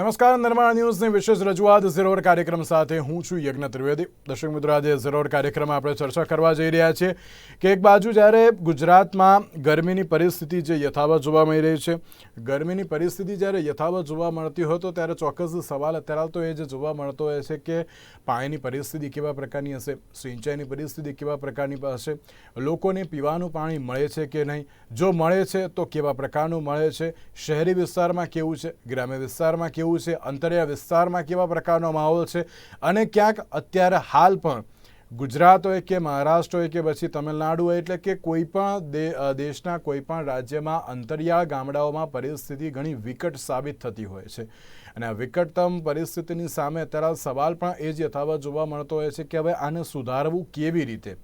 નમસ્કાર, નિર્માણ ન્યૂઝની વિશેષ રજૂઆત ઝીરોર કાર્યક્રમ સાથે હું છું યજ્ઞ ત્રિવેદી. દર્શક મિત્રો, આજે ઝીરોર કાર્યક્રમમાં આપણે ચર્ચા કરવા જઈ રહ્યા છીએ કે એક બાજુ જ્યારે ગુજરાતમાં ગરમીની પરિસ્થિતિ જે યથાવત જોવા મળી રહી છે, ગરમીની પરિસ્થિતિ જ્યારે યથાવત જોવા મળતી હોય તો ત્યારે ચોક્કસ સવાલ અત્યારે તો એ જે જોવા મળતો હોય છે કે પાણીની પરિસ્થિતિ કેવા પ્રકારની હશે, સિંચાઈની પરિસ્થિતિ કેવા પ્રકારની હશે, લોકોને પીવાનું પાણી મળે છે કે નહીં, જો મળે છે તો કેવા પ્રકારનું મળે છે, શહેરી વિસ્તારમાં કેવું છે, ગ્રામ્ય વિસ્તારમાં કેવું છે અંતરિયા વિસ્તારમાં કેવા પ્રકારનો માહોલ છે અને ક્યાંક અત્યારે હાલ પણ ગુજરાત હોય કે મહારાષ્ટ્ર હોય કે પછી તમિલનાડુ હોય એટલે કે કોઈ પણ દેશના કોઈ પણ રાજ્યમાં અંતરિયાળ ગામડાઓમાં પરિસ્થિતિ ઘણી વિકટ સાબિત થતી હોય છે. અને આ વિકટતમ પરિસ્થિતિની સામે અત્યારે સવાલ પણ એ જ યથાવત જોવા મળતો હોય છે કે હવે આને સુધારવું કેવી રીતે?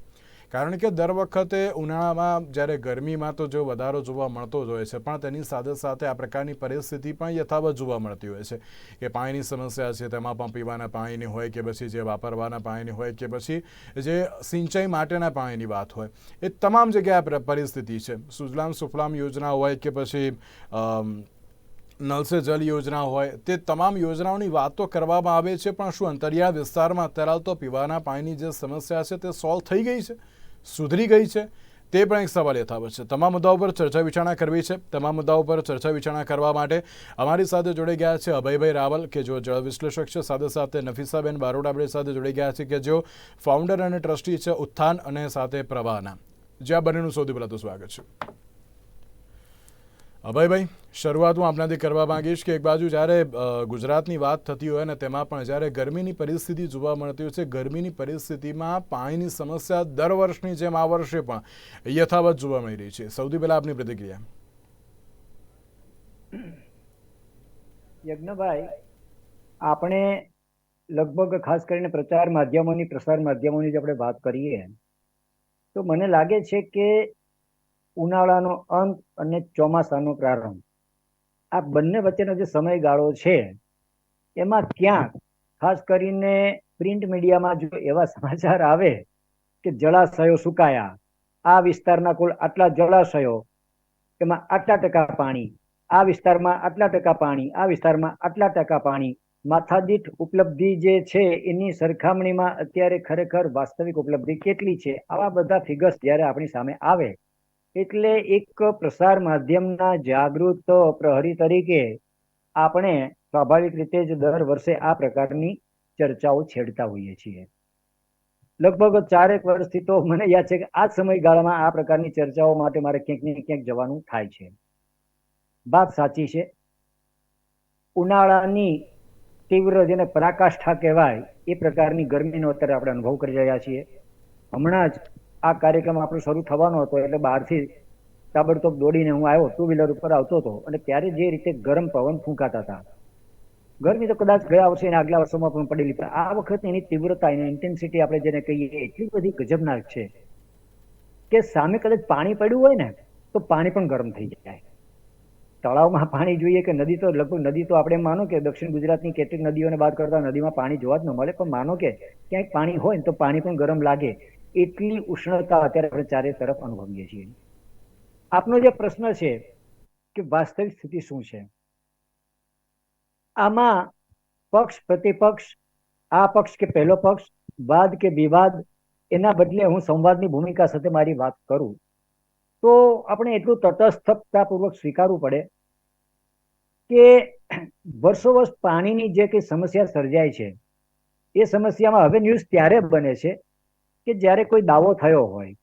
કારણ કે દર વખતે ઉનાળામાં જ્યારે ગરમીમાં તો જો વધારો જોવા મળતો જ હોય છે, પણ તેની સાથે સાથે આ પ્રકારની પરિસ્થિતિ પણ યથાવત જોવા મળતી હોય છે કે પાણીની સમસ્યા છે, તેમાં પણ પીવાના પાણીની હોય કે પછી જે વાપરવાના પાણીની હોય કે પછી જે સિંચાઈ માટેના પાણીની વાત હોય. એ તમામ જગ્યાએ પરિસ્થિતિ છે. સુજલામ સુફલામ યોજના હોય કે પછી નલ સે જલ યોજના હોય, તે તમામ યોજનાઓની વાતો કરવામાં આવે છે, પણ શું અંતરિયાળ વિસ્તારમાં અત્યારે તો પીવાના પાણીની જે સમસ્યા છે તે સોલ્વ થઈ ગઈ છે? સુધરી ગઈ છે. તે પણ એક સવાલ યથાવત છે. તમામ મુદ્દાઓ પર ચર્ચા વિચારણા કરવી છે. તમામ મુદ્દાઓ પર ચર્ચા વિચારણા કરવા માટે અમારી સાથે જોડાઈ ગયા છે અભયભાઈ રાવલ, કે જો જળ વિશ્લેષક છે. સાથે સાથે નફીસાબેન બારોડા આપણી સાથે જોડાઈ ગયા છે, કે જેઓ ફાઉન્ડર અને ટ્રસ્ટી છે ઉત્થાન અને સાથે પ્રવાહના. જે, આ બંનેનું સૌથી પહેલાં તો સ્વાગત છે. અભયભાઈ શરૂઆત હું આપનાથી કરવા માંગીશ કે એક બાજુ જ્યારે ગુજરાતની વાત થતી હોય અને તેમાં પણ જ્યારે ગરમીની પરિસ્થિતિ જોવા મળતી હોય છે, ગરમીની પરિસ્થિતિમાં પાણીની સમસ્યા દર વર્ષની જેમ આ વર્ષે પણ યથાવત જોવા મળી રહી છે. સૌથી પહેલા આપની પ્રતિક્રિયા. યજ્ઞભાઈ, આપણે લગભગ ખાસ કરીને પ્રચાર માધ્યમોની, પ્રસાર માધ્યમોની જે આપણે વાત કરીએ, તો મને લાગે છે કે ઉનાળાનો અંત અને ચોમાસાનો પ્રારંભ. આ બંને વચ્ચેનો જે સમયગાળો છે, એમાં ક્યાંક, ખાસ કરીને પ્રિન્ટ મીડિયામાં જો એવા સમાચાર આવે કે જળાશયો સુકાયા, આ વિસ્તારના કુલ આટલા જળાશયો, એમાં આટલા ટકા પાણી, આ વિસ્તારમાં આટલા ટકા પાણી, આ વિસ્તારમાં આટલા ટકા પાણી, માથાદીઠ ઉપલબ્ધિ જે છે એની સરખામણીમાં અત્યારે ખરેખર વાસ્તવિક ઉપલબ્ધિ કેટલી છે? આવા બધા ફિગર્સ જ્યારે આપણી સામે આવે એટલે એક પ્રસાર માધ્યમના જાગૃત પ્રહરી તરીકે આપણે સ્વાભાવિક રીતે જ દર વર્ષે આ પ્રકારની ચર્ચાઓ છેડતા હોઈએ છીએ. લગભગ ચારેક વર્ષથી તો મને યાદ છે કે આ સમયગાળામાં આ પ્રકારની ચર્ચાઓ માટે મારે ક્યાંક ને ક્યાંક જવાનું થાય છે. વાત સાચી છે. ઉનાળાની તીવ્ર જેને પરાકાષ્ઠા કહેવાય, એ પ્રકારની ગરમીનો અત્યારે આપણે અનુભવ કરી રહ્યા છીએ. હમણાં જ આ કાર્યક્રમ આપણો શરૂ થવાનો હતો એટલે બહારથી તાબડતોબ દોડીને હું આવ્યો ટુ વ્હીલર ઉપર આવતો હતો અને ત્યારે જે રીતે ગરમ પવન ફૂંકાતા હતા. ગરમી તો કદાચ ગયા વર્ષે અને આગલા વર્ષોમાં પણ પડેલી, પણ આ વખત એની તીવ્રતા, એની ઇન્ટેન્સિટી આપણે જેને કહીએ એટલી બધી ગજબનાક છે કે સામે કદાચ પાણી પડ્યું હોય ને, તો પાણી પણ ગરમ થઈ જાય. તળાવમાં પાણી જોઈએ કે નદી તો લગભગ નદી તો આપણે માનો કે દક્ષિણ ગુજરાતની કેટલીક નદીઓને બાદ કરતા નદીમાં પાણી જોવા જ ન મળે, પણ માનો કે ક્યાંક પાણી હોય ને તો પાણી પણ ગરમ લાગે. એટલી ઉષ્ણતા અત્યારે આપણે ચારે તરફ અનુભવીએ છીએ. આપનો જે પ્રશ્ન છે કે વાસ્તવિક સ્થિતિ શું છે? આમાં પક્ષ, પ્રતિપક્ષ, આ પક્ષ કે પહેલો પક્ષ, વાદ કે વિવાદ, એના બદલે હું સંવાદની ભૂમિકા સાથે મારી વાત કરું, તો આપણે એટલું તટસ્થતાપૂર્વક સ્વીકારવું પડે કે વર્ષો વર્ષ પાણીની જે કઈ સમસ્યા સર્જાય છે, એ સમસ્યામાં હવે ન્યૂઝ ત્યારે બને છે કે જ્યારે કોઈ દાવો થયો હોય,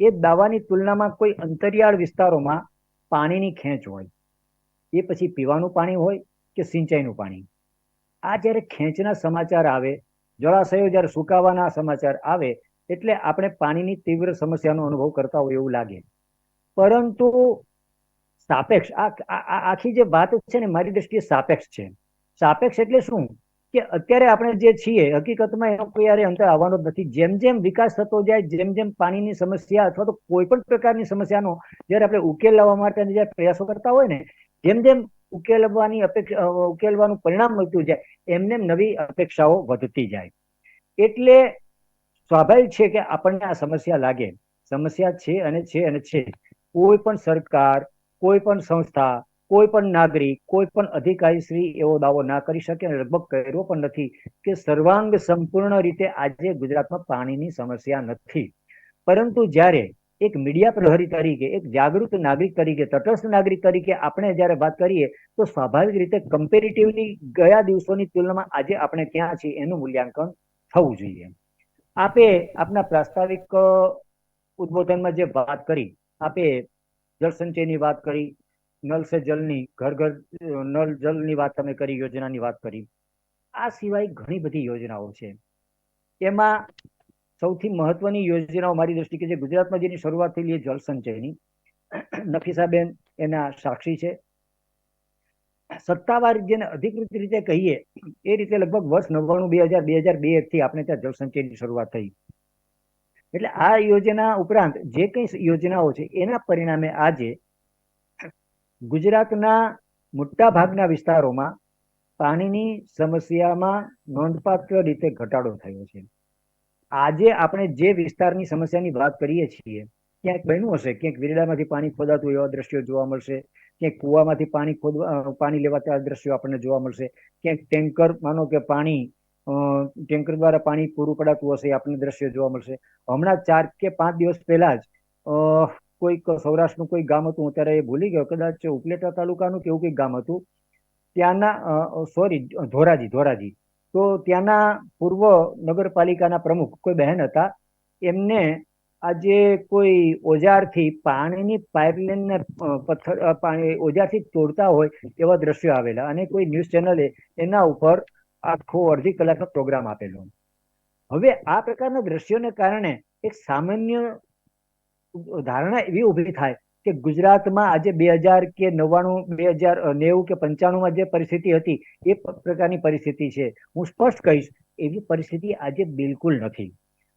એ દાવાની તુલનામાં કોઈ અંતરિયાળ વિસ્તારોમાં પાણીની ખેંચ હોય. એ પછી પીવાનું પાણી હોય કે સિંચાઈનું પાણી. આ જ્યારે ખેંચના સમાચાર આવે, જળાશયો જ્યારે સુકાવાના સમાચાર આવે, એટલે આપણે પાણીની તીવ્ર સમસ્યાનો અનુભવ કરતા હોય એવું લાગે. પરંતુ સાપેક્ષ આ, આખી જે વાત છે ને, મારી દ્રષ્ટિએ સાપેક્ષ છે. સાપેક્ષ એટલે શું? કે અત્યારે આપણે જે છીએ, હકીકતમાં એનો કોઈ અંતર આવવાનો નથી. જેમ જેમ વિકાસ થતો જાય, જેમ જેમ પાણીની સમસ્યા અથવા તો કોઈ પણ પ્રકારની સમસ્યાનો જ્યારે આપણે ઉકેલ લાવવા માટે પ્રયાસો કરતા હોય ને, જેમ જેમ ઉકેલવાની અપેક્ષા ઉકેલવાનું પરિણામ મળતું જાય એમને એમ નવી અપેક્ષાઓ વધતી જાય. એટલે સ્વાભાવિક છે કે આપણને આ સમસ્યા લાગે. સમસ્યા છે અને છે અને છે કોઈ પણ સરકાર, કોઈ પણ સંસ્થા કોઈ પણ નાગરિક, કોઈ પણ અધિકારી શ્રી એવો દાવો ના કરી શકે અને લગભગ કર્યો પણ નથી કે સર્વાંગ સંપૂર્ણ રીતે આજે ગુજરાતમાં પાણીની સમસ્યા નથી. પરંતુ જ્યારે એક મીડિયા પ્રહરી તરીકે, એક જાગૃત નાગરિક તરીકે, તટસ્થ નાગરિક તરીકે આપણે જ્યારે વાત કરીએ, તો સ્વાભાવિક રીતે કમ્પેરેટિવલી ગયા દિવસોની તુલનામાં આજે આપણે ક્યાં છીએ એનું મૂલ્યાંકન થવું જોઈએ. આપે આપના પ્રાસ્તાવિક ઉદ્બોધનમાં જે વાત કરી, આપે જળસંચયની વાત કરી નલ સે જલની ઘર ઘર નલ જલની વાત તમે કરી, યોજનાની વાત કરી. આ સિવાય ઘણી બધી યોજનાઓ છે. એમાં સૌથી મહત્વની યોજનાઓ મારી દ્રષ્ટિએ જે ગુજરાતમાં જેની શરૂઆત થયેલી જળ સંચયની. નફીસાબેન એના સાક્ષી છે. સત્તાવાર જેને અધિકૃત રીતે કહીએ, એ રીતે લગભગ વર્ષ નવ્વાણું, બે હજાર બે હજાર બેથી આપણે ત્યાં જળસંચયની શરૂઆત થઈ. એટલે આ યોજના ઉપરાંત જે કંઈ યોજનાઓ છે, એના પરિણામે આજે ગુજરાતના મોટા ભાગના વિસ્તારોમાં પાણીની સમસ્યામાં નોંધપાત્ર રીતે ઘટાડો થયો છે. આજે આપણે જે વિસ્તારની સમસ્યાની વાત કરીએ છીએ, ક્યાંક બન્યું હશે? ક્યાંક વિરડામાંથી પાણી ખોદાતું એવા દ્રશ્યો જોવા મળશે. ક્યાંક કૂવામાંથી પાણી ખોદવા પાણી લેવાતા દ્રશ્યો આપણને જોવા મળશે. ક્યાંક ટેન્કર, માનો કે પાણી ટેન્કર દ્વારા પાણી પૂરું પડાતું હશે આપણને દ્રશ્યો જોવા મળશે. હમણાં ચાર કે પાંચ દિવસ પહેલા જ કોઈક સૌરાષ્ટ્રનું કોઈ ગામ હતું, હું ત્યારે એ ભૂલી ગયો. કદાચ ઉપલેટા તાલુકાનું કેવું કંઈક ગામ હતું. ત્યાંના સોરી ધોરાજી ધોરાજી. તો ત્યાંના પૂર્વ નગરપાલિકાના પ્રમુખ કોઈ બહેન હતા, એમને આજે કોઈ ઓજારથી પાણીની પાઇપલાઇનને પથ્થર પાણી ઓજારથી તોડતા હોય એવા દ્રશ્યો આવેલા અને કોઈ ન્યૂઝ ચેનલે એના ઉપર આખો અડધી કલાકનો પ્રોગ્રામ આપેલો. હવે આ પ્રકારના દ્રશ્યોને કારણે એક સામાન્ય ધારણા એવી ઊભી થાય કે ગુજરાતમાં આજે બે હજાર કે નવ્વાણું, બે હજાર નેવું કે પંચાણુંમાં જે પરિસ્થિતિ હતી, એ પ્રકારની પરિસ્થિતિ છે. હું સ્પષ્ટ કહીશ, એવી પરિસ્થિતિ આજે બિલકુલ નથી.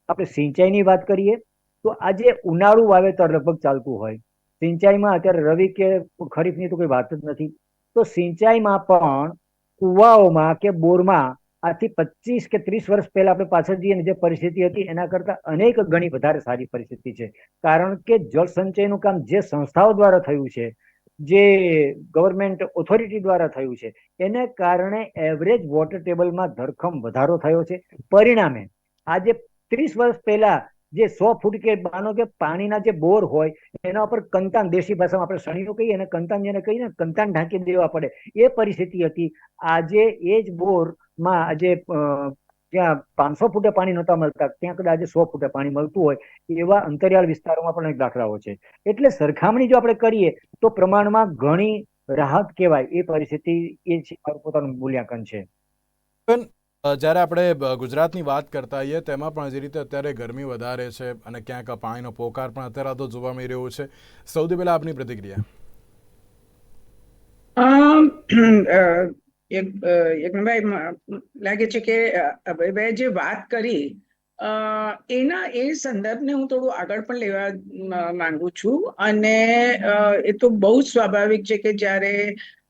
આપણે સિંચાઈની વાત કરીએ, તો આજે ઉનાળુ વાવેતર લગભગ ચાલતું હોય. સિંચાઈમાં અત્યારે રવિ કે ખરીફની તો કોઈ વાત જ નથી. તો સિંચાઈમાં પણ કુવાઓમાં કે બોરમાં આજથી પચીસ કે ત્રીસ વર્ષ પહેલા આપણે પાછળ જઈએ જે પરિસ્થિતિ હતી, એના કરતા અનેક ગણી વધારે સારી પરિસ્થિતિ છે. કારણ કે જળ સંચયનું કામ જે સંસ્થાઓ દ્વારા થયું છે, જે ગવર્મેન્ટ ઓથોરિટી દ્વારા થયું છે, એને કારણે એવરેજ વોટર ટેબલમાં ધરખમ વધારો થયો છે. પરિણામે આજે ત્રીસ વર્ષ પહેલા જે સો ફૂટ કે માનો કે પાણીના જે બોર હોય, એના ઉપર કંતાન દેશી ભાષામાં આપણે સણીઓ કહીએ અને કંતાન જેને કહીને કંતાન ઢાંકી દેવા પડે. એ પરિસ્થિતિ હતી. આજે એ જ બોરમાં આજે ત્યાં પાંચસો ફૂટે પાણી નહોતા મળતા, ત્યાં કદાચ આજે સો ફૂટે પાણી મળતું હોય, એવા અંતરિયાળ વિસ્તારોમાં પણ દાખલાઓ છે. એટલે સરખામણી જો આપણે કરીએ, તો પ્રમાણમાં ઘણી રાહત કહેવાય. એ પરિસ્થિતિ એ છે પોતાનું મૂલ્યાંકન છે. જ્યારે આપણે ગુજરાતની વાત કરતા હોઈએ તેમાં પણ જે રીતે અત્યારે ગરમી વધારે છે અને ક્યાંક પાણીનો પોકાર પણ અત્યારે તો જોવા મળી રહ્યો છે. સૌથી પહેલા આપની પ્રતિક્રિયા. લાગે છે કે અભયભાઈ જે વાત કરી એના એ સંદર્ભને હું થોડું આગળ પણ લેવા માંગુ છું. અને એ તો બહુ સ્વાભાવિક છે કે જ્યારે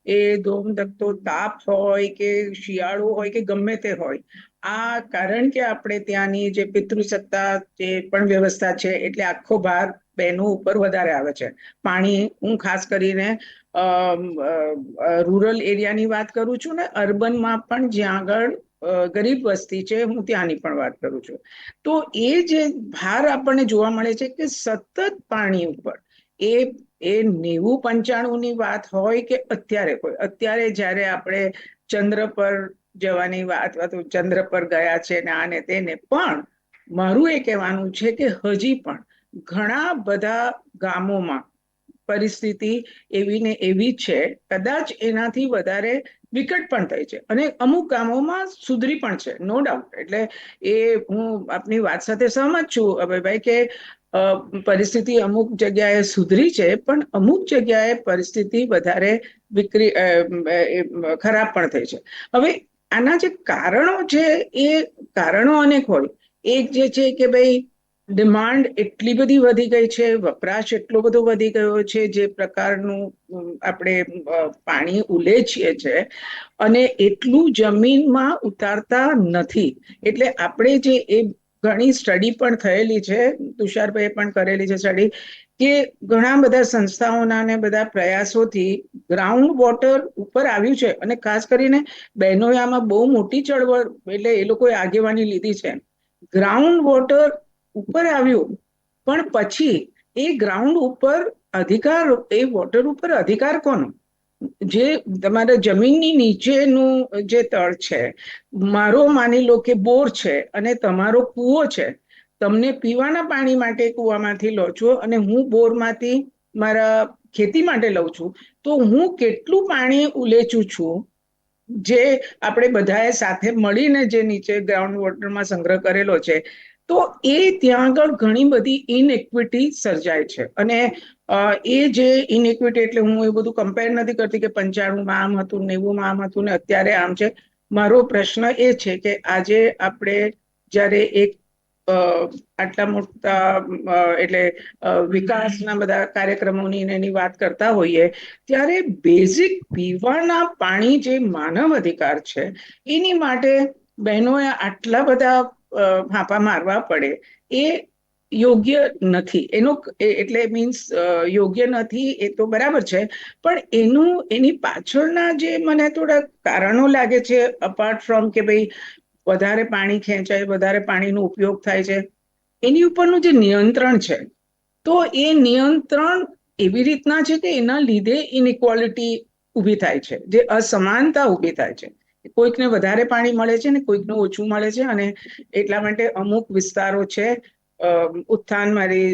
એ ધોમધખતો તાપ હોય કે શિયાળો હોય કે ગમે તે હોય, આ કારણ કે આપણે ત્યાંની જે પિતૃસત્તા જે પણ વ્યવસ્થા છે, એટલે આખો ભાર બહેનો ઉપર વધારે આવે છે. પાણી હું ખાસ કરીને રૂરલ એરિયાની વાત કરું છું ને, અર્બનમાં પણ જ્યાં આગળ ગરીબ વસ્તી છે, હું ત્યાંની પણ વાત કરું છું. તો એ જે ભાર આપણને જોવા મળે છે કે સતત પાણી ઉપર એ એ નેવું પંચાણું ની વાત હોય કે અત્યારે કોઈ? અત્યારે જ્યારે આપણે ચંદ્ર પર જવાની વાત તો ચંદ્ર પર ગયા છે ને આને તેને, પણ મારું એ કહેવાનું છે કે હજી પણ ઘણા બધા ગામોમાં પરિસ્થિતિ એવી ને એવી છે, કદાચ એનાથી વધારે વિકટ પણ થઈ છે. અને અમુક ગામોમાં સુધરી પણ છે નો ડાઉટ એટલે એ હું આપની વાત સાથે સહમત છું, અભયભાઈ, કે પરિસ્થિતિ અમુક જગ્યાએ સુધરી છે, પણ અમુક જગ્યાએ પરિસ્થિતિ વધારે વિકરી ખરાબ પણ થઈ છે. હવે આના જે કારણો છે, એ કારણો અનેક હોય. એક જે છે કે ભાઈ, ડિમાન્ડ એટલી બધી વધી ગઈ છે, વપરાશ એટલો બધો વધી ગયો છે, જે પ્રકારનું આપણે પાણી ઉલેચીએ છે, અને એટલું જમીનમાં ઉતારતા નથી. એટલે આપણે જે એ ઘણી સ્ટડી પણ થયેલી છે, તુષારભાઈએ પણ કરેલી છે સ્ટડી, કે ઘણા બધા સંસ્થાઓના ને બધા પ્રયાસોથી ગ્રાઉન્ડ વોટર ઉપર આવ્યું છે અને ખાસ કરીને બહેનોએ આમાં બહુ મોટી ચળવળ એટલે એ લોકોએ આગેવાની લીધી છે. ગ્રાઉન્ડ વોટર ઉપર આવ્યું, પણ પછી એ ગ્રાઉન્ડ ઉપર અધિકાર, એ વોટર ઉપર અધિકાર કોનો? જે તમારા જમીનની નીચેનું જે તળ છે, મારો માની લો કે બોર છે અને તમારો કૂવો છે, તમને પીવાના પાણી માટે કૂવામાંથી લો છો અને હું બોરમાંથી મારા ખેતી માટે લઉં છું, તો હું કેટલું પાણી ઉલેચું છું? જે આપણે બધાએ સાથે મળીને જે નીચે ગ્રાઉન્ડ વોટરમાં સંગ્રહ કરેલો છે તો એ ત્યાં આગળ ઘણી બધી ઇનઇક્વિટી સર્જાય છે. અને એ જે ઇનઇક્વિટી એટલે હું એ બધું કમ્પેર નથી કરતી કે પંચાણુંમાં આમ હતું નેવુંમાં આમ હતું ને અત્યારે આમ છે. મારો પ્રશ્ન એ છે કે આજે આપણે જ્યારે એક આટલા મોટા એટલે વિકાસના બધા કાર્યક્રમોની એની વાત કરતા હોઈએ, ત્યારે બેઝિક પીવાના પાણી જે માનવ અધિકાર છે, એની માટે બહેનોએ આટલા બધા ફાંફા મારવા પડે. એ યોગ્ય નથી. એનો એટલે મીન્સ યોગ્ય નથી, એ તો બરાબર છે. પણ એનું, એની પાછળના જે મને થોડા કારણો લાગે છે અપાર્ટ ફ્રોમ કે ભાઈ વધારે પાણી ખેંચાય, વધારે પાણીનો ઉપયોગ થાય છે, એની ઉપરનું જે નિયંત્રણ છે, તો એ નિયંત્રણ એવી રીતના છે કે એના લીધે ઇનઇક્વાલિટી ઊભી થાય છે, જે અસમાનતા ઊભી થાય છે. કોઈકને વધારે પાણી મળે છે ને કોઈકને ઓછું મળે છે અને એટલા માટે અમુક વિસ્તારો છે ઉત્થાન મારી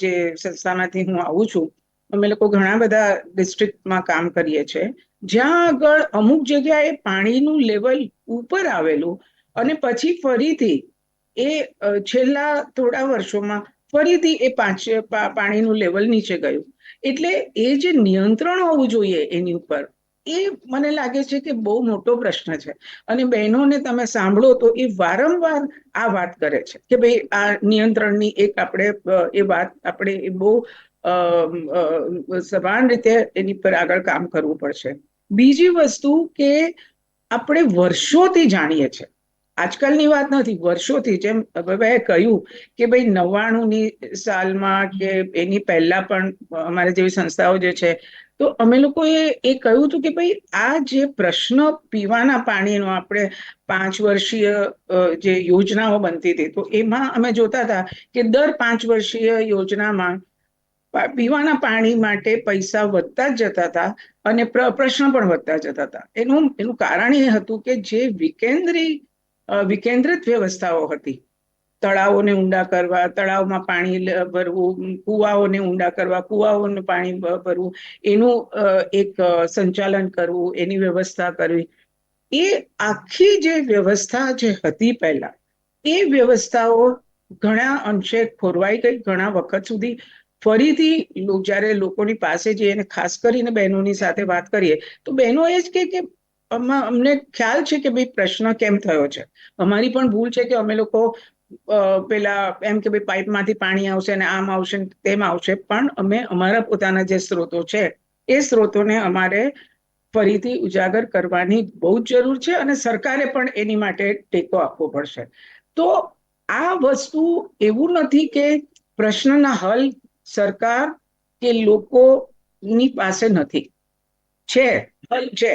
જે સંસ્થામાંથી હું આવું છું, અમે લોકો ઘણા બધા ડિસ્ટ્રિક્ટમાં કામ કરીએ છીએ જ્યાં આગળ અમુક જગ્યાએ પાણીનું લેવલ ઉપર આવેલું અને પછી ફરીથી એ છેલ્લા થોડા વર્ષોમાં ફરીથી એ પાંચ પાણીનું લેવલ નીચે ગયું. એટલે એ જે નિયંત્રણ હોવું જોઈએ એની ઉપર એ મને લાગે છે કે બહુ મોટો પ્રશ્ન છે. અને બહેનોને તમે સાંભળો તો એ વારંવાર આ વાત કરે છે કે ભાઈ આ નિયંત્રણની એક આપણે એ વાત આપણે એ બહુ સભાન રીતે એની પર આગળ કામ કરવું પડશે. બીજી વસ્તુ કે આપણે વર્ષોથી જાણીએ છીએ આજકાલની વાત નથી, વર્ષોથી જેમ અભયભાઈએ કહ્યું કે ભાઈ નવ્વાણુંની સાલમાં કે એની પહેલા પણ અમારે જેવી સંસ્થાઓ જે છે તો અમે લોકોએ એ કહ્યું હતું કે ભાઈ, આ જે પ્રશ્ન પીવાના પાણીનો આપણે પાંચ વર્ષીય જે યોજનાઓ બનતી હતી, તો એમાં અમે જોતા હતા કે દર પાંચ વર્ષીય યોજનામાં પીવાના પાણી માટે પૈસા વધતા જ જતા હતા અને પ્ર- પ્રશ્ન પણ વધતા જતા હતા. એનું એનું કારણ એ હતું કે જે વિકેન્દ્રી વિકેન્દ્રિત વ્યવસ્થાઓ હતી તળાવોને ઊંડા કરવા, તળાવમાં પાણી ભરવું, કુવાઓને ઊંડા કરવા, કુવાઓનું પાણી ભરવું, એનું એક સંચાલન કરવું, એની વ્યવસ્થા કરવી. એ આખી જે વ્યવસ્થા જે હતી પહેલા, એ વ્યવસ્થાઓ ઘણા અંશે ખોરવાઈ ગઈ, ઘણા વખત સુધી. ફરીથી જ્યારે લોકોની પાસે જઈએ ખાસ કરીને બહેનોની સાથે વાત કરીએ, તો બહેનો એ જ કે અમને ખ્યાલ છે કે ભાઈ પ્રશ્ન કેમ થયો છે? અમારી પણ ભૂલ છે કે અમે લોકો પેલા એમ કે ભાઈ પાઇપમાંથી પાણી આવશે અને આમ આવશે તેમ આવશે. પણ અમે અમારા પોતાના જે સ્ત્રોતો છે, એ સ્ત્રોતોને અમારે ફરીથી ઉજાગર કરવાની બહુ જ જરૂર છે અને સરકારે પણ એની માટે ટેકો આપવો પડશે. તો આ વસ્તુ એવું નથી કે પ્રશ્નના હલ સરકાર કે લોકોની પાસે નથી. છે, હલ છે.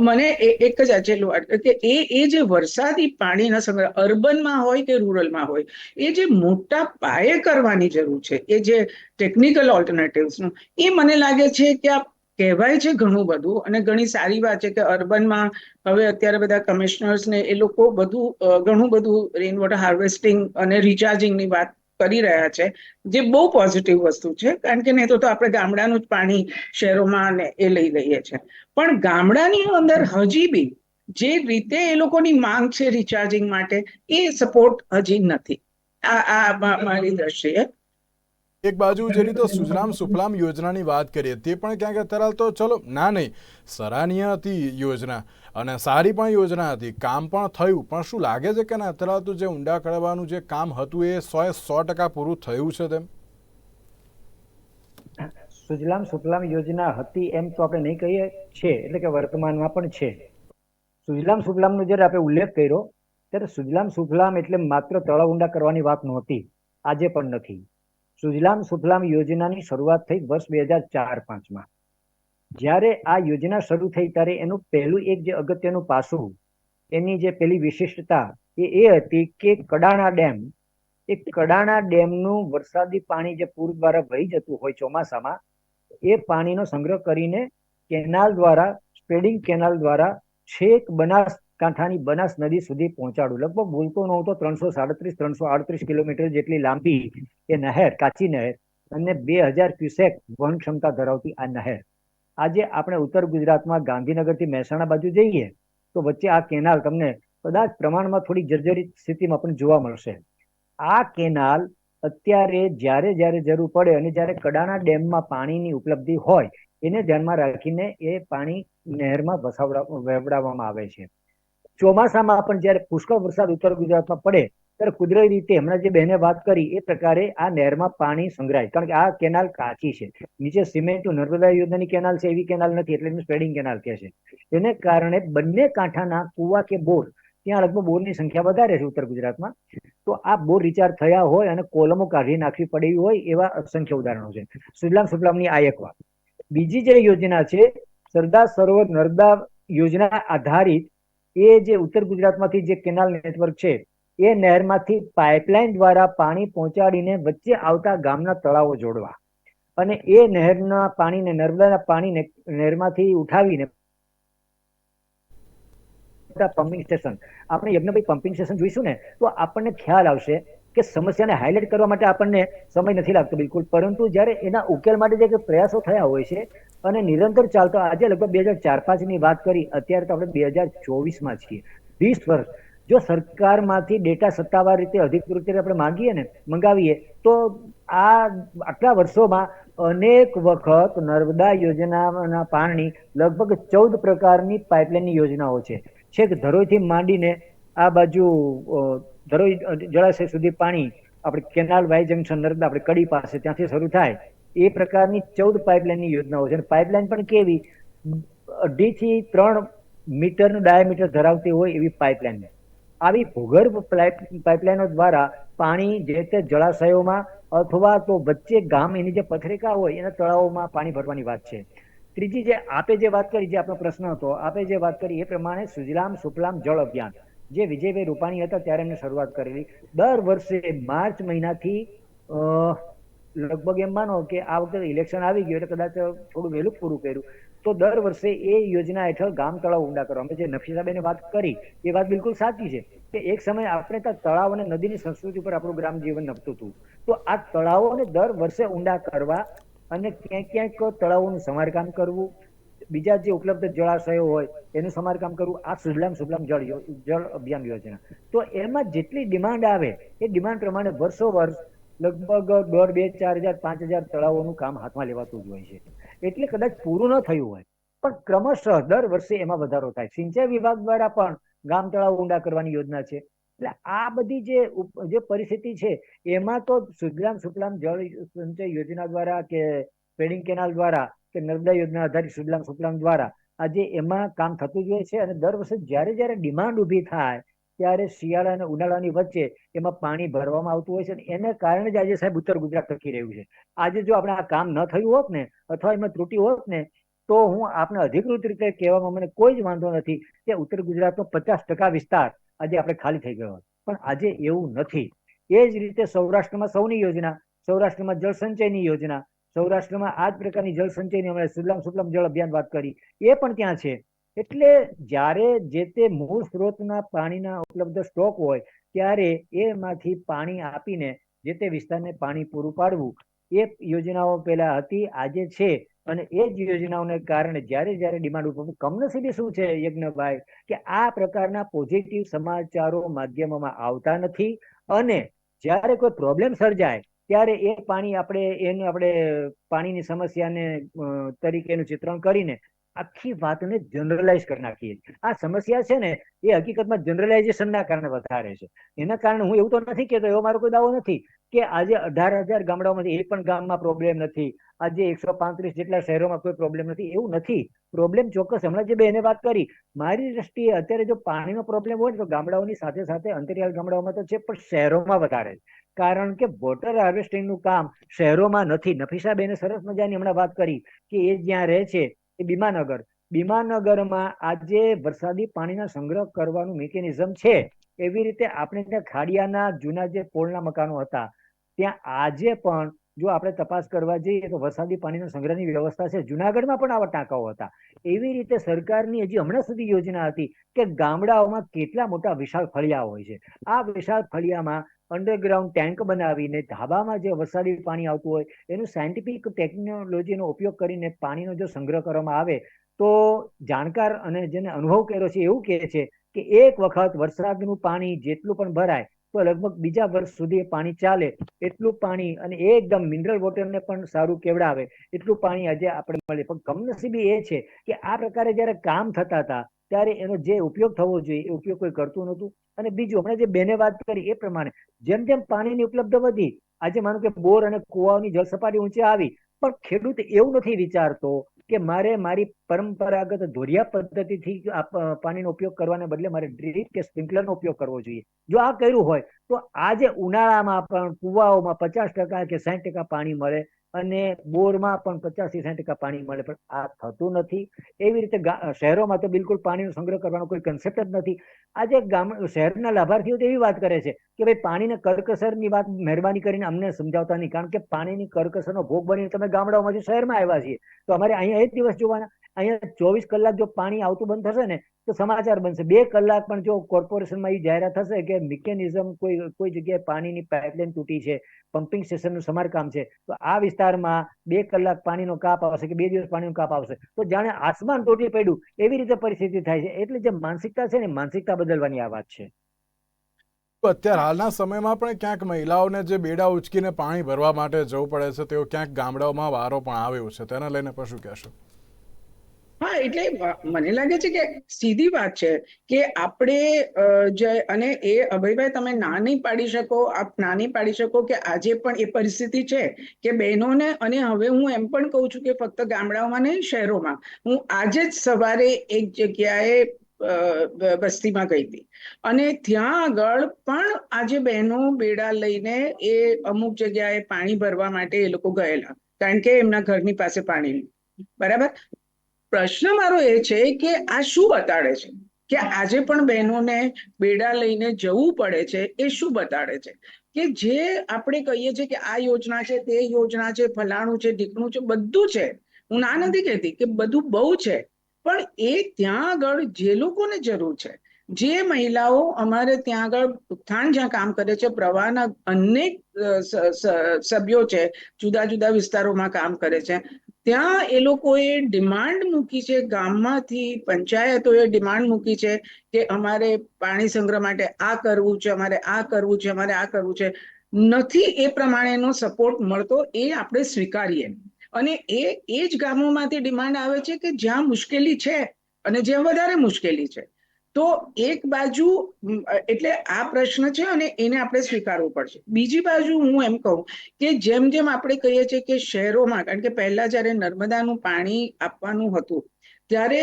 મને એક જ આજેલું કે એ એ જે વરસાદી પાણીના સંગ્રહ અર્બનમાં હોય કે રૂરલમાં હોય, એ જે મોટા પાયે કરવાની જરૂર છે, એ જે ટેકનિકલ ઓલ્ટરનેટિવ્સનું, એ મને લાગે છે કે આ કહેવાય છે ઘણું બધું, અને ઘણી સારી વાત છે કે અર્બનમાં હવે અત્યારે બધા કમિશનર્સને એ લોકો બધું ઘણું બધું રેઇન વોટર હાર્વેસ્ટિંગ અને રિચાર્જિંગની વાત કરી રહ્યા છે, જે બહુ પોઝિટિવ વસ્તુ છે, કારણ કે નહીં તો આપણે ગામડાનું જ પાણી શહેરોમાં એ લઈ લઈએ છીએ પણ ગામડાની અંદર હજી બી જે રીતે એ લોકોની માંગ છે રિચાર્જિંગ માટે, એ સપોર્ટ હજી નથી. આ આ મારી દ્રષ્ટિએ. એક બાજુ જે રીતે સુજલામ સુફલામ યોજનાની વાત કરીએ, તે પણ ક્યાંક અત્યારે તો ચલો, ના નહીં, સરાહનીય હતી યોજના. અને સારી પણ યોજના હતી. કામ પણ થયું. પણ શું લાગે છે કે ના? અત્યારે તો જે ઊંડા કરવાનું જે કામ હતું એ સો સો ટકા પૂરું થયું છે તેમ? સુજલામ સુફલામ યોજના હતી એમ તો આપણે નહીં કહીએ. છે. એટલે કે વર્તમાનમાં પણ છે. સુજલામ સુફલામનો જ્યારે આપણે ઉલ્લેખ કર્યો, ત્યારે સુજલામ સુફલામ એટલે માત્ર તળાવ ઊંડા કરવાની વાત નહોતી. આજે પણ નથી. સુજલામ સુફલામ યોજનાની શરૂઆત થઈ વર્ષ બે હજાર ચાર પાંચમાં. જ્યારે આ યોજના શરૂ થઈ ત્યારે એનું પહેલું એક જે અગત્યનું પાસું એની જે પેલી વિશિષ્ટતા એ એ હતી કે કડાણા ડેમ, એ કડાણા ડેમનું વરસાદી પાણી જે પૂર દ્વારા વહી જતું હોય ચોમાસામાં, એ પાણીનો સંગ્રહ કરીને કેનાલ દ્વારા સ્પેડિંગ કેનાલ દ્વારા છેક બનાસકાંઠાની બનાસ નદી સુધી પહોંચાડું લગભગ ભૂલતો ન તો ત્રણસો સાડત્રીસ, ત્રણસો આડત્રીસ કિલોમીટર જેટલી લાંબી એ નહેર, કાચી નહેર અને બે હજાર ક્યુસેક વહન ક્ષમતા ધરાવતી આ નહેર. આજે આપણે ઉત્તર ગુજરાતમાં ગાંધીનગરથી મહેસાણા બાજુ જઈએ, તો વચ્ચે આ કેનાલ તમને કદાચ પ્રમાણમાં થોડી જર્જરિત સ્થિતિમાં પણ જોવા મળશે. આ કેનાલ અત્યારે જ્યારે જ્યારે જરૂર પડે અને જ્યારે કડાણા ડેમમાં પાણીની ઉપલબ્ધિ હોય, એને ધ્યાનમાં રાખીને એ પાણી નહેરમાં વસાવડા, વહેવડાવવામાં આવે છે. ચોમાસામાં પણ જ્યારે પુષ્કળ વરસાદ ઉત્તર ગુજરાતમાં પડે ત્યારે કુદરતી રીતે હમણાં જે બહેને વાત કરી, એ પ્રકારે આ નહેરમાં પાણી સંગ્રહાય. કારણ કે આ કેનાલ કાચી છે. નીચે સિમેન્ટ નર્મદા યોજનાની કેનાલ છે, એવી કેનાલ નથી, એટલે એનું સ્પ્રેડિંગ કેનાલ કહે છે. એને કારણે બંને કાંઠાના કુવા કે બોર, ત્યાં લગભગ બોરની સંખ્યા વધારે છે ઉત્તર ગુજરાતમાં, તો આ બોર રિચાર્જ થયા હોય અને કોલમો કાઢી નાખવી પડેલી હોય એવા અસંખ્ય ઉદાહરણો છે. સુજલામ સુફલામની આ એક વાત. બીજી જે યોજના છે, સરદાર સરોવર નર્મદા યોજના આધારિત એ જે ઉત્તર ગુજરાતમાંથી જે કેનાલ નેટવર્ક છે એ નહેરમાંથી પાઇપલાઇન દ્વારા પાણી પહોંચાડીને વચ્ચે આવતા ગામના તળાવો જોડવા. અને એ નહેરના પાણીને, નર્મદાના પાણીને નહેરમાંથી ઉઠાવીને પમ્પિંગ સ્ટેશન આપણે યજ્ઞભાઈ પમ્પિંગ સ્ટેશન જોઈશું ને, તો આપણને ખ્યાલ આવશે કે સમસ્યાને હાઇલાઇટ કરવા માટે આપણને સમય નથી લાગતો બિલકુલ. પરંતુ જ્યારે એના ઉકેલ માટે જે પ્રયાસો થયા હોય છે અને નિરંતર ચાલતો, આજે લગભગ બે હજાર ચાર પાંચની વાત કરી, અત્યારે તો આપણે બે હજાર ચોવીસમાં છીએ. વીસ વર્ષ જો સરકારમાંથી ડેટા સત્તાવાર રીતે અધિકૃત રીતે આપણે માંગીએ ને, મંગાવીએ, તો આ આટલા વર્ષોમાં અનેક વખત નર્મદા યોજનાના પાણી લગભગ ચૌદ પ્રકારની પાઇપલાઇનની યોજનાઓ છે. છેક ધરોઈથી માંડીને આ બાજુ ધરોઈ જળાશય સુધી પાણી આપણે કેનાલ વાય જંકશન નર્મદા આપણે કડી પાસે ત્યાંથી શરૂ થાય, એ પ્રકારની ચૌદ પાઇપલાઇનની યોજનાઓ છે. અને પાઇપલાઇન પણ કેવી? અઢીથી ત્રણ મીટરનું ડાયામીટર ધરાવતી હોય એવી પાઇપલાઇન આવી ભૂગર્ભ પાઇપલાઈનો દ્વારા પાણી જે તે જળાશયોમાં અથવા તો વચ્ચે ગામ એની જે પથરેકા હોય, એના તળાવોમાં પાણી ભરવાની વાત છે. ત્રીજી જે આપે જે વાત કરી, જે આપણો પ્રશ્ન હતો, આપે જે વાત કરી એ પ્રમાણે સુજલામ સુફલામ જળ અભિયાન, જે વિજયભાઈ રૂપાણી હતા ત્યારે એમને શરૂઆત કરેલી. દર વર્ષે માર્ચ મહિનાથી લગભગ એમ માનો કે આ વખતે ઇલેક્શન આવી ગયું, એટલે કદાચ થોડું વહેલું પૂરું કર્યું. તો દર વર્ષે એ યોજના હેઠળ ગામ તળાવ ઊંડા કરવા અમે જે નફીસાબેને વાત કરી, એ વાત બિલકુલ સાચી છે કે એક સમય આપણે ત્યાં તળાવ અને નદીની સંસ્કૃતિ પર આપણું ગ્રામ જીવન નભતું હતું. તો આ તળાવોને દર વર્ષે ઊંડા કરવા અને ક્યાંક ક્યાંક તળાવોનું સમારકામ કરવું, બીજા જે ઉપલબ્ધ જળાશયો હોય એનું સમારકામ કરવું, આ સુજલામ સુજલામ જળ જળ અભિયાન યોજના. તો એમાં જેટલી ડિમાન્ડ આવે, એ ડિમાન્ડ પ્રમાણે વર્ષો વર્ષ લગભગ દોઢ બે ચાર હજાર, પાંચ હજાર તળાવોનું કામ હાથમાં લેવાતું જ હોય છે. એટલે કદાચ પૂરું ન થયું હોય. પણ ક્રમશઃ દર વર્ષે એમાં વધારો થાય. સિંચાઈ વિભાગ દ્વારા પણ ગામ તળાવ ઊંડા કરવાની યોજના છે. એટલે આ બધી જે જે પરિસ્થિતિ છે, એમાં તો સુજલામ સુફલામ જળ સંચય યોજના દ્વારા કે પેડિંગ કેનાલ દ્વારા કે નર્મદા યોજના આધારિત સુજલામ સુફલામ દ્વારા આજે એમાં કામ થતું જ હોય છે અને દર વર્ષે જ્યારે જ્યારે ડિમાન્ડ ઊભી થાય ત્યારે શિયાળા અને ઉનાળાની વચ્ચે એમાં પાણી ભરવામાં આવતું હોય છે અને એને કારણે જ આજે સાહેબ ઉત્તર ગુજરાત ટકી રહ્યું છે. આજે જો આપણે આ કામ ન થયું હોત ને, અથવા એમાં ત્રુટી હોત ને, તો હું આપને અધિકૃત રીતે કહેવામાં મને કોઈ જ વાંધો નથી કે ઉત્તર ગુજરાતનો પચાસ ટકા વિસ્તાર આજે આપણે ખાલી થઈ ગયો. પણ આજે એવું નથી. એ જ રીતે સૌરાષ્ટ્રમાં સૌની યોજના, સૌરાષ્ટ્રમાં જળ સંચયની યોજના, સૌરાષ્ટ્રમાં આ જ પ્રકારની જળ સંચયની અમે સુજલામ સુફલામ જળ અભિયાન વાત કરી. એ પણ ત્યાં છે. એટલે જ્યારે જે તે મૂળ સ્ત્રોતના પાણીના ઉપલબ્ધ સ્ટોક હોય, ત્યારે એમાંથી પાણી આપીને જે તે વિસ્તારને પાણી પૂરું પાડવું, એ યોજનાઓ પહેલા હતી, આજે છે. અને એ જ યોજનાઓને કારણે જ્યારે જ્યારે ડિમાન્ડ ઉપર કમનસીબે શું છે યજ્ઞભાઈ? કે આ પ્રકારના પોઝિટિવ સમાચારો માધ્યમોમાં આવતા નથી. અને જ્યારે કોઈ પ્રોબ્લેમ સર્જાય, ત્યારે એ પાણી આપણે, એને આપણે પાણીની સમસ્યાને તરીકેનું ચિત્રણ કરીને આખી વાતને જનરલાઇઝ કરી નાખીએ. આ સમસ્યા છે ને, એ હકીકતમાં જનરલાઇઝેશનના કારણે વધારે છે. એના કારણે હું એવું તો નથી કહેતો, એવો મારો કોઈ દાવો નથી કે આજે અઢાર હજાર ગામડાઓમાંથી એક પણ ગામમાં પ્રોબ્લેમ નથી. આજે એકસો પાંત્રીસ જેટલા શહેરોમાં કોઈ પ્રોબ્લેમ નથી. એવું નથી. પ્રોબ્લેમ ચોક્કસ હમણાં જે બેને વાત કરી, મારી દ્રષ્ટિએ અત્યારે જો પાણીનો પ્રોબ્લેમ હોય તો ગામડાઓની સાથે સાથે અંતરિયાળ ગામડાઓમાં તો છે, પણ શહેરોમાં વધારે કારણ કે વોટર હાર્વેસ્ટિંગનું કામ શહેરોમાં નથી. નફીસાબેને સરસ મજાની હમણાં વાત કરી કે એ જ્યાં રહે છે એ બીમાનગર. બીમાનગરમાં આજે વરસાદી પાણીના સંગ્રહ કરવાનું મિકેનિઝમ છે. એવી રીતે આપણે ત્યાં ખાડિયાના જૂના જે પોળના મકાનો હતા, ત્યાં આજે પણ જો આપણે તપાસ કરવા જઈએ તો વરસાદી પાણીના સંગ્રહની વ્યવસ્થા છે. જુનાગઢમાં પણ આવા ટાંકાઓ હતા. એવી રીતે સરકારની હજી હમણાં સુધી યોજના હતી કે ગામડાઓમાં કેટલા મોટા વિશાળ ફળિયા હોય છે. આ વિશાળ ફળિયામાં અંડરગ્રાઉન્ડ ટેન્ક બનાવીને ધાબામાં જે વરસાદી પાણી આવતું હોય, એનું સાયન્ટિફિક ટેકનોલોજીનો ઉપયોગ કરીને પાણીનો જો સંગ્રહ કરવામાં આવે, તો જાણકાર અને જેને અનુભવ કર્યો છે એવું કહે છે કે એક વખત વરસાદનું પાણી જેટલું પણ ભરાય, તો લગભગ બીજા વર્ષ સુધી પાણી ચાલે. એટલું પાણી અને એકદમ મિનરલ વોટરને પણ સારું કેવડાવે. એટલું પાણી આજે આપણે મળે. પણ કમનસીબી એ છે કે આ પ્રકારે જ્યારે કામ થતા હતા ત્યારે એનો જે ઉપયોગ થવો જોઈએ, એ ઉપયોગ કોઈ કરતું નહોતું. અને બીજું, હમણાં જે બેને વાત કરી એ પ્રમાણે, જેમ જેમ પાણીની ઉપલબ્ધ વધી, આજે માનો કે બોર અને કુવાઓની જળ સપાટી ઊંચે આવી, પણ ખેડૂત એવું નથી વિચારતો કે મારે મારી પરંપરાગત ધોરિયા પદ્ધતિથી પાણીનો ઉપયોગ કરવાને બદલે મારે ડ્રીપ કે સ્પ્રિંકલરનો ઉપયોગ કરવો જોઈએ. જો આ કર્યું હોય, તો આજે ઉનાળામાં પણ કુવાઓમાં પચાસ ટકા કે સાઠ ટકા પાણી મળે અને બોરમાં પણ પચાસથી સાઠ ટકા પાણી મળે, પણ આ થતું નથી. એવી રીતે શહેરોમાં તો બિલકુલ પાણીનો સંગ્રહ કરવાનો કોઈ કન્સેપ્ટ જ નથી. આજે ગામ, શહેરના લાભાર્થીઓ તો એવી વાત કરે છે કે ભાઈ પાણીને કરકસરની વાત મહેરબાની કરીને અમને સમજાવતા નહીં. કારણ કે પાણીની કરકસરનો ભોગ બનીને તમે ગામડાઓમાંથી શહેરમાં આવ્યા છીએ, તો અમારે અહીંયા એક દિવસ જોવાના. અહીંયા ચોવીસ કલાક જો પાણી આવતું બંધ થશે ને, તો સમાચાર બનશે. બે કલાક પણ જો કોર્પોરેશનમાં એ જાહેરાત થશે કે મિકેનિઝમ કોઈ કોઈ જગ્યાએ પાણીની પાઇપલાઇન તૂટી છે, પમ્પિંગ સ્ટેશનનું સમારકામ છે, તો આ વિસ્તારમાં બે કલાક પાણીનો કાપ આવશે કે બે દિવસ પાણીનો કાપ આવશે. તો જાણે આસમાન તૂટી પડ્યું, એવી રીતે પરિસ્થિતિ થાય છે. એટલે જે માનસિકતા છે ને માનસિકતા બદલવાની આ વાત છે. અત્યારે હાલના સમયમાં પણ ક્યાંક મહિલાઓને જે બેડા ઉચકીને પાણી ભરવા માટે જવું પડે છે, તેઓ ક્યાંક ગામડાઓમાં વારો પણ આવ્યો છે. તેના લઈને પણ શું કહેશો? હા, એટલે મને લાગે છે કે સીધી વાત છે કે આપણે જે, અને એ અભયભાઈ તમે ના નહીં પાડી શકો, આપ ના નહીં પાડી શકો કે આજે પણ એ પરિસ્થિતિ છે કે બહેનોને, અને હવે હું એમ પણ કહું છું કે ફક્ત ગામડાઓમાં નહીં, શહેરોમાં. હું આજે જ સવારે એક જગ્યાએ વસ્તીમાં ગઈ હતી. અને ત્યાં આગળ પણ આજે બહેનો બેડા લઈને એ અમુક જગ્યાએ પાણી ભરવા માટે એ લોકો ગયેલા. કારણ કે એમના ઘરની પાસે પાણી બરાબર? પ્રશ્ન મારો એ છે કે આ શું બતાડે છે? કે આજે પણ બહેનોને બેડા લઈને જવું પડે છે, એ શું બતાડે છે? કે જે આપણે કહીએ છીએ કે આ યોજના છે, તે યોજના છે, ફલાણું છે, ઢીકણું છે, બધું છે. હું ના નથી કહેતી કે બધું બહુ છે. પણ એ ત્યાં આગળ જે લોકોને જરૂર છે, જે મહિલાઓ અમારે ત્યાં આગળ ઉત્થાન જ્યાં કામ કરે છે, પ્રવાહના અનેક સભ્યો છે, જુદા જુદા વિસ્તારોમાં કામ કરે છે. ત્યાં એ લોકોએ ડિમાન્ડ મૂકી છે. ગામમાંથી પંચાયતોએ ડિમાન્ડ મૂકી છે કે અમારે પાણી સંગ્રહ માટે આ કરવું છે, અમારે આ કરવું છે, અમારે આ કરવું છે. નથી એ પ્રમાણેનો સપોર્ટ મળતો એ આપણે સ્વીકારીએ. અને એ એ જ ગામોમાંથી ડિમાન્ડ આવે છે કે જ્યાં મુશ્કેલી છે અને જ્યાં વધારે મુશ્કેલી છે. તો એક બાજુ એટલે આ પ્રશ્ન છે અને એને આપણે સ્વીકારવું પડશે. બીજી બાજુ હું એમ કહું કે જેમ જેમ આપણે કહીએ છીએ કે શહેરોમાં, કારણ કે પહેલા જ્યારે નર્મદાનું પાણી આપવાનું હતું, ત્યારે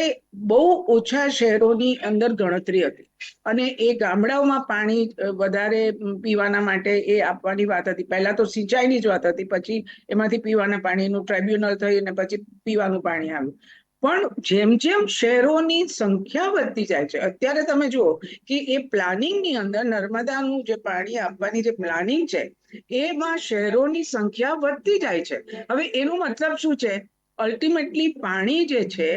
બહુ ઓછા શહેરોની અંદર ગણતરી હતી. અને એ ગામડાઓમાં પાણી વધારે પીવાના માટે એ આપવાની વાત હતી. પહેલા તો સિંચાઈની જ વાત હતી. પછી એમાંથી પીવાના પાણીનું ટ્રાઇબ્યુનલ થઈ અને પછી પીવાનું પાણી આવ્યું. પણ જેમ જેમ શહેરોની સંખ્યા વધતી જાય છે, અત્યારે તમે જુઓ કે એ પ્લાનિંગની અંદર નર્મદાનું જે પાણી આપવાની જે પ્લાનિંગ છે, એમાં શહેરોની સંખ્યા વધતી જાય છે. હવે એનો મતલબ શું છે? અલ્ટિમેટલી પાણી જે છે,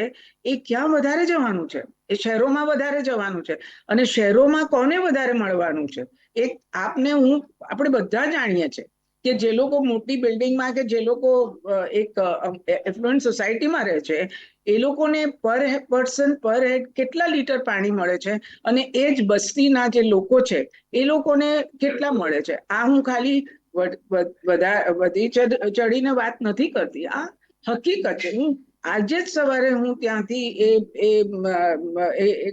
એ ક્યાં વધારે જવાનું છે? એ શહેરોમાં વધારે જવાનું છે. અને શહેરોમાં કોને વધારે મળવાનું છે? એક આપને હું, આપણે બધા જાણીએ છીએ કે જે લોકો મોટી બિલ્ડિંગમાં કે જે લોકો એક એફ્લુઅન્ટ સોસાયટીમાં રહે છે એ લોકોને પર પર્સન પર હેડ કેટલા લીટર પાણી મળે છે? અને એ જ બસ્તીના જે લોકો છે, એ લોકોને કેટલા મળે છે? આ હું ખાલી વધ- ચડીને વાત નથી કરતી. આ હકીકત છે. હું આજે જ સવારે હું ત્યાંથી એ એ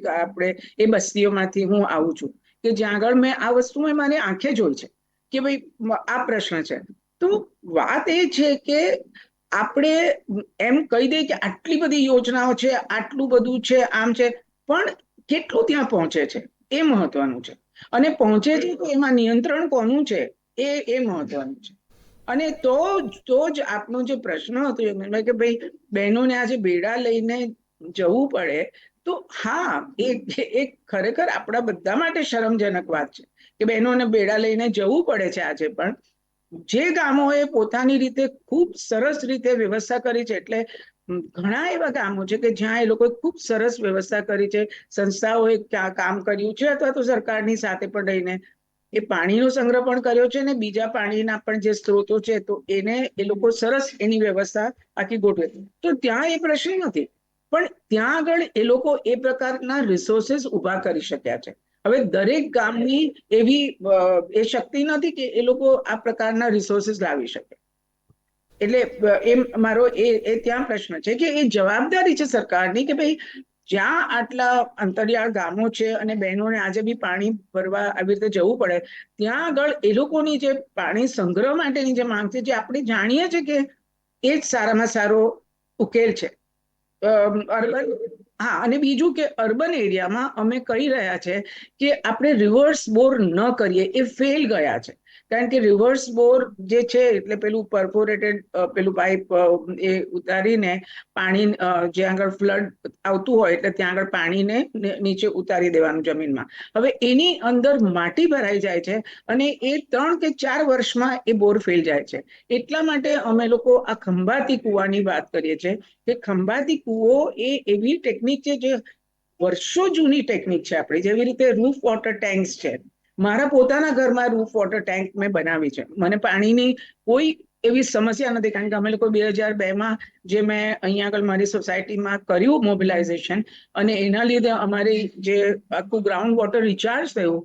આપણે એ બસ્તીઓમાંથી હું આવું છું કે જ્યાં આગળ મેં આ વસ્તુ મેં મારી આંખે જોઈ છે કે ભાઈ આ પ્રશ્ન છે. તો વાત એ છે કે આપણે એમ કહી દઈએ કે આટલી બધી યોજનાઓ છે, આટલું બધું છે, આમ છે, પણ કેટલું ત્યાં પહોંચે છે? એ મહત્વનું છે. અને પહોંચે છે તો એમાં નિયંત્રણ કોનું છે? એ એ મહત્વનું છે. અને તો તો જ આપનો જે પ્રશ્ન હતો યોગેશભાઈ કે ભાઈ, બહેનોને આજે બેડા લઈને જવું પડે, તો હા, એ એ ખરેખર આપણા બધા માટે શરમજનક વાત છે. કે બહેનોને બેડા લઈને જવું પડે છે આજે પણ જે ગામોએ પોતાની રીતે ખૂબ સરસ રીતે વ્યવસ્થા કરી છે, એટલે ઘણા એવા ગામો છે કે જ્યાં એ લોકોએ ખૂબ સરસ વ્યવસ્થા કરી છે. સંસ્થાઓએ ક્યાં કામ કર્યું છે અથવા તો સરકારની સાથે પણ રહીને એ પાણીનો સંગ્રહ પણ કર્યો છે ને બીજા પાણીના પણ જે સ્ત્રોતો છે, તો એને એ લોકો સરસ એની વ્યવસ્થા આખી ગોઠવે તો ત્યાં એ પ્રશ્ન નથી, પણ ત્યાં આગળ એ લોકો એ પ્રકારના રિસોર્સિસ ઊભા કરી શક્યા છે. હવે દરેક ગામની એવી એ શક્તિ નથી કે એ લોકો આ પ્રકારના રિસોર્સિસ લાવી શકે. એટલે એ મારો એ એ ત્યાં પ્રશ્ન છે કે એ જવાબદારી છે સરકારની કે ભાઈ જ્યાં આટલા અંતરિયાળ ગામો છે અને બહેનોને આજે બી પાણી ભરવા આવી રીતે જવું પડે, ત્યાં આગળ એ લોકોની જે પાણી સંગ્રહ માટેની જે માંગ છે જે આપણે જાણીએ છીએ કે એ જ સારામાં સારો ઉકેલ છે. અર્બન હા, અને બીજું કે અર્બન એરિયામાં અમે કહી રહ્યા છે કે આપણે રિવર્સ બોર ન કરીએ, એ ફેલ ગયા છે. કારણ કે રિવર્સ બોર જે છે, એટલે પેલું પરફોરેટેડ પેલું પાઇપ એ ઉતારીને પાણી જ્યાં આગળ ફ્લડ આવતું હોય, એટલે ત્યાં આગળ પાણીને નીચે ઉતારી દેવાનું જમીનમાં. હવે એની અંદર માટી ભરાઈ જાય છે અને એ ત્રણ કે ચાર વર્ષમાં એ બોર ફેલ જાય છે. એટલા માટે અમે લોકો આ ખંભાતી કૂવાની વાત કરીએ છીએ કે ખંભાતી કૂવો એ એવી ટેકનિક છે જે વર્ષો જૂની ટેકનિક છે આપણી, જેવી રીતે રૂફ વોટર ટેન્ક્સ છે. મારા પોતાના ઘરમાં રૂફ વોટર ટેન્ક મેં બનાવી છે. મને પાણીની કોઈ એવી સમસ્યા નથી, કારણ કે અમે લોકો બે હજાર બેમાં જે મેં અહીંયા આગળ મારી સોસાયટીમાં કર્યું મોબિલાઇઝેશન અને એના લીધે અમારી જે આખું ગ્રાઉન્ડ વોટર રિચાર્જ થયું,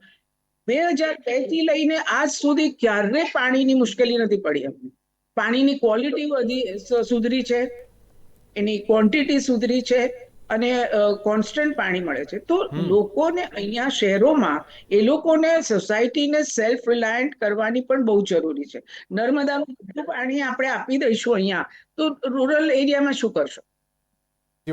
બે હજાર બેથી લઈને આજ સુધી ક્યારે પાણીની મુશ્કેલી નથી પડી અમને. પાણીની ક્વોલિટી વધી સુધરી છે, એની ક્વોન્ટિટી સુધરી છે અને કોન્સ્ટન્ટ પાણી મળે છે. તો લોકોને અહીંયા શહેરોમાં એ લોકોને સોસાયટીને સેલ્ફ રિલાયન્ટ કરવાની પણ બહુ જરૂરી છે. નર્મદાનું બધું પાણી આપણે આપી દઈશું અહીંયા. તો રૂરલ એરિયામાં શું કરશો?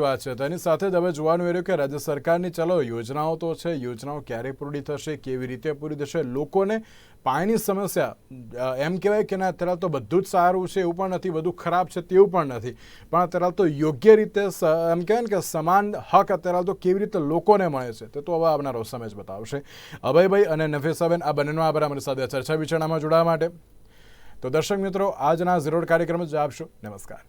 વાત છે. તેની સાથે જ હવે જોવાનું રહ્યું કે રાજ્ય સરકારની ચલો, યોજનાઓ તો છે. યોજનાઓ ક્યારે પૂરી થશે? કેવી રીતે પૂરી થશે? લોકોને પાણીની સમસ્યા એમ કહેવાય કે ના, અત્યારે તો બધું જ સારું છે એવું પણ નથી. બધું ખરાબ છે તેવું પણ નથી. પણ અત્યારે તો યોગ્ય રીતે એમ કહેવાય ને કે સમાન હક અત્યારે તો કેવી રીતે લોકોને મળે છે તે તો હવે આવનારો સમય જ બતાવશે. અભયભાઈ અને નફેસાબેન, આ બંનેનો આભાર. અમારી સાથે ચર્ચા વિચારણામાં જોડાવા માટે. તો દર્શક મિત્રો, આજના ઝીરોડ કાર્યક્રમ જ આપશો. નમસ્કાર.